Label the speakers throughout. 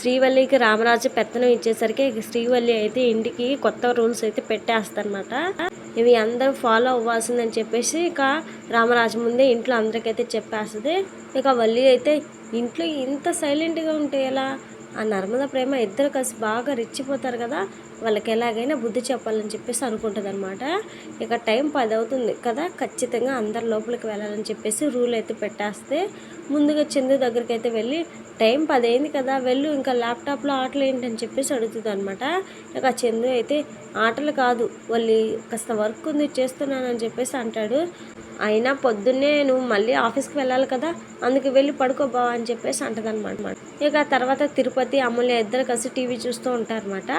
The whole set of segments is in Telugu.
Speaker 1: శ్రీవల్లికి రామరాజు పెత్తనం ఇచ్చేసరికి ఇక శ్రీవల్లి అయితే ఇంటికి కొత్త రూల్స్ అయితే పెట్టేస్తారనమాట ఇవి అందరూ ఫాలో అవ్వాల్సిందని చెప్పేసి ఇక రామరాజు ముందే ఇంట్లో అందరికైతే చెప్పేస్తుంది. ఇక వల్లి అయితే ఇంట్లో ఇంత సైలెంట్గా ఉంటే ఎలా? ఆ నర్మద ప్రేమ ఇద్దరు కలిసి బాగా రెచ్చిపోతారు కదా వాళ్ళకి ఎలాగైనా బుద్ధి చెప్పాలని చెప్పేసి అనుకుంటుంది అనమాట ఇక టైం పది అవుతుంది కదా ఖచ్చితంగా అందరు లోపలికి వెళ్ళాలని చెప్పేసి రూల్ అయితే పెట్టేస్తే ముందుగా చందు దగ్గరికి అయితే వెళ్ళి టైం పది అయింది కదా వెళ్ళు ఇంకా ల్యాప్టాప్లో ఆటలు ఏంటని చెప్పేసి అడుగుతుంది అనమాట ఇక చందు అయితే ఆటలు కాదు వాళ్ళు కాస్త వర్క్ ఉంది చేస్తున్నానని చెప్పేసి అంటాడు. అయినా పొద్దున్నే నువ్వు మళ్ళీ ఆఫీస్కి వెళ్ళాలి కదా అందుకు వెళ్ళి పడుకోబా అని చెప్పేసి అంటదనమాట ఇక తర్వాత తిరుపతి అమూల్య ఇద్దరు కలిసి టీవీ చూస్తూ ఉంటారన్నమాట.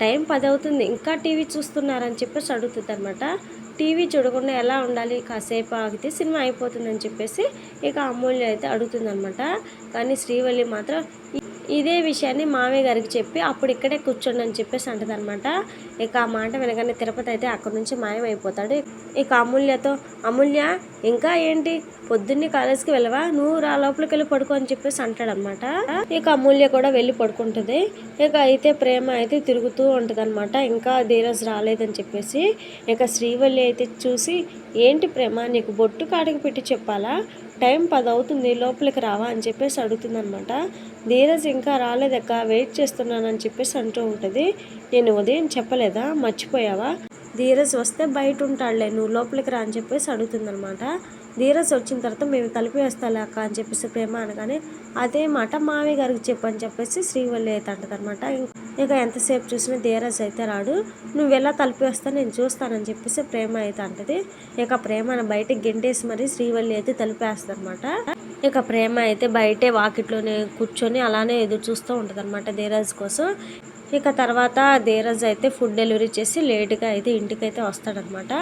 Speaker 1: టైం పది అవుతుంది ఇంకా టీవీ చూస్తున్నారని చెప్పేసి అడుగుతుంది అనమాట టీవీ చూడకుండా ఎలా ఉండాలి? కాసేపు ఆగితే సినిమా అయిపోతుందని చెప్పేసి ఇక అమూల్య అయితే అడుగుతుందనమాట కానీ శ్రీవల్లి మాత్రం ఇదే విషయాన్ని మామయ్య గారికి చెప్పి అప్పుడు ఇక్కడే కూర్చోండి అని చెప్పేసి అంటదనమాట ఇక ఆ మాట వినగానే తిరుపతి అయితే అక్కడి నుంచి మాయమైపోతాడు. ఇక అమూల్యతో అమూల్య ఇంకా ఏంటి? పొద్దున్నే కాలేజ్కి వెళ్ళవా? నువ్వు రా లోపలికి వెళ్ళి పడుకో అని చెప్పేసి అంటాడనమాట ఇక అమూల్య కూడా వెళ్ళి పడుకుంటుంది. ఇక అయితే ప్రేమ అయితే తిరుగుతూ ఉంటుంది అనమాట ఇంకా ధీరజ్ రాలేదని చెప్పేసి ఇక శ్రీవల్లి అయితే చూసి ఏంటి ప్రేమ? నీకు బొట్టు కాడికి పెట్టి చెప్పాలా? టైం పది అవుతుంది లోపలికి రావా అని చెప్పేసి అడుగుతుందనమాట ధీరజ్ ఇంకా రాలేదక్క వెయిట్ చేస్తున్నానని చెప్పేసి అంటూ ఉంటుంది. నేను ఉదయం చెప్పలేదా? మర్చిపోయావా? ధీరజ్ వస్తే బయట ఉంటాడులే నువ్వు లోపలికి రా అని చెప్పేసి అడుగుతుందనమాట ధీరస్ వచ్చిన తర్వాత మేము తలుపు వేస్తాలే అక్క అని చెప్పేసి ప్రేమ అనగానే అదే మాట మామయ్య గారికి చెప్పు అని చెప్పేసి శ్రీవల్లి అయితే అంటదనమాట ఇక ఎంతసేపు చూసినా ధీరస్ అయితే రాడు. నువ్వు ఎలా తలుపు వేస్తా నేను చూస్తానని చెప్పేసి ప్రేమ అయితే అంటది. ఇక ప్రేమను బయట గెంటేసి మరి శ్రీవల్లి అయితే తలుపేస్తారనమాట ఇక ప్రేమ అయితే బయటే వాకిట్లోనే కూర్చొని అలానే ఎదురు చూస్తూ ఉంటుంది అనమాట ధీరజ్ కోసం. ఇక తర్వాత ధీరజ్ అయితే ఫుడ్ డెలివరీ చేసి లేట్గా అయితే ఇంటికి అయితే వస్తాడనమాట.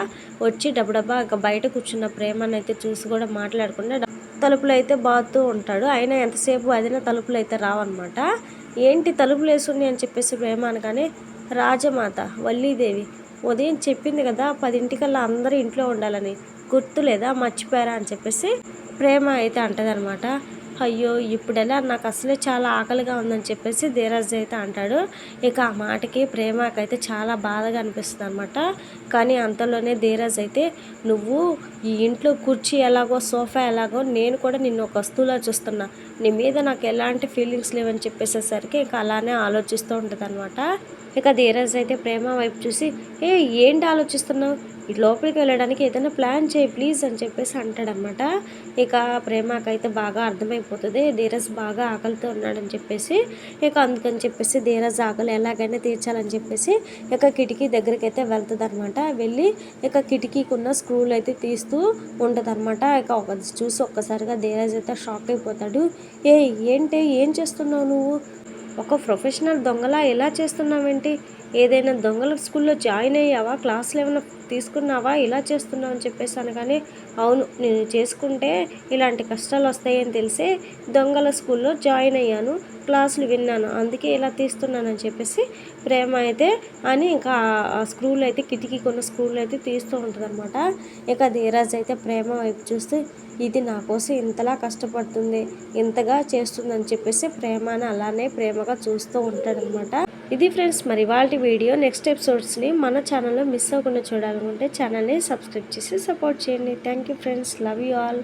Speaker 1: వచ్చి డబ్బడబ్బా ఇక బయట కూర్చున్న ప్రేమను అయితే చూసి కూడా మాట్లాడకుండా తలుపులు అయితే బాగుతూ ఉంటాడు. అయినా ఎంతసేపు అదైనా తలుపులు అయితే రావన్నమాట ఏంటి తలుపులు వేసుకుని అని చెప్పేసి ప్రేమ అనగానే రాజమాత వల్లీదేవి ఉదయం చెప్పింది కదా పదింటికల్లా అందరూ ఇంట్లో ఉండాలని గుర్తు లేదా మర్చిపోయారా? అని చెప్పేసి ప్రేమ అయితే అంటదనమాట. అయ్యో ఇప్పుడెలా? నాకు అసలే చాలా ఆకలిగా ఉందని చెప్పేసి ధీరజ్ అయితే అంటాడు. ఇక ఆ మాటకి ప్రేమకైతే చాలా బాధగా అనిపిస్తుంది అనమాట కానీ అంతలోనే ధీరజ్ అయితే నువ్వు ఈ ఇంట్లో కుర్చీ ఎలాగో సోఫా ఎలాగో నేను కూడా నిన్ను ఒక వస్తువులా చూస్తున్నా. నీ మీద నాకు ఎలాంటి ఫీలింగ్స్ లేవని చెప్పేసేసరికి ఇక అలానే ఆలోచిస్తూ ఉంటుంది అనమాట ఇక ధీరజ్ అయితే ప్రేమ వైపు చూసి ఏ ఏంటి ఆలోచిస్తున్నావు? ఇటు లోపలికి వెళ్ళడానికి ఏదైనా ప్లాన్ చేయి ప్లీజ్ అని చెప్పేసి అంటాడనమాట. ఇక ప్రేమకైతే బాగా అర్థమైపోతుంది. ధీరజ్ బాగా ఆకలితో ఉన్నాడని చెప్పేసి ఇక అందుకని చెప్పేసి ధీరజ్ ఆకలి ఎలాగైనా తీర్చాలని చెప్పేసి ఇక కిటికీ దగ్గరికి అయితే వెళ్తుంది అనమాట వెళ్ళి ఇక కిటికీకి ఉన్న స్క్రూలు అయితే తీస్తూ ఉంటుంది అనమాట ఇక ఒక చూసి ఒక్కసారిగా ధీరజ్ అయితే షాక్ అయిపోతాడు. ఏ ఏంటి ఏం చేస్తున్నావు నువ్వు? ఒక ప్రొఫెషనల్ దొంగలా ఎలా చేస్తున్నావేంటి? ఏదైనా దొంగల స్కూల్లో జాయిన్ అయ్యావా? క్లాసులు ఏమైనా తీసుకున్నావా? ఇలా చేస్తున్నావు అని చెప్పేసి అనగానే అవును నేను చేసుకుంటే ఇలాంటి కష్టాలు వస్తాయని తెలిసి దొంగల స్కూల్లో జాయిన్ అయ్యాను క్లాసులు విన్నాను అందుకే ఇలా తీస్తున్నానని చెప్పేసి ప్రేమ అయితే అని ఇంకా ఆ స్క్రూలు అయితే కిటికీ కొన్న స్క్రూలు అయితే తీస్తూ ఉంటుంది ఇక ధీరాజ్ అయితే ప్రేమ వైపు చూస్తే ఇది నా కోసం ఇంతలా కష్టపడుతుంది ఇంతగా చేస్తుందని చెప్పేసి ప్రేమని అలానే ప్రేమగా చూస్తూ ఉంటాడనమాట ఇది ఫ్రెండ్స్ మరి వాళ్ళ వీడియో నెక్స్ట్ ఎపిసోడ్స్ని మన ఛానల్లో మిస్ అవ్వకుండా చూడాలనుకుంటే ఛానల్ని సబ్స్క్రైబ్ చేసి సపోర్ట్ చేయండి. Thank you friends. Love you all.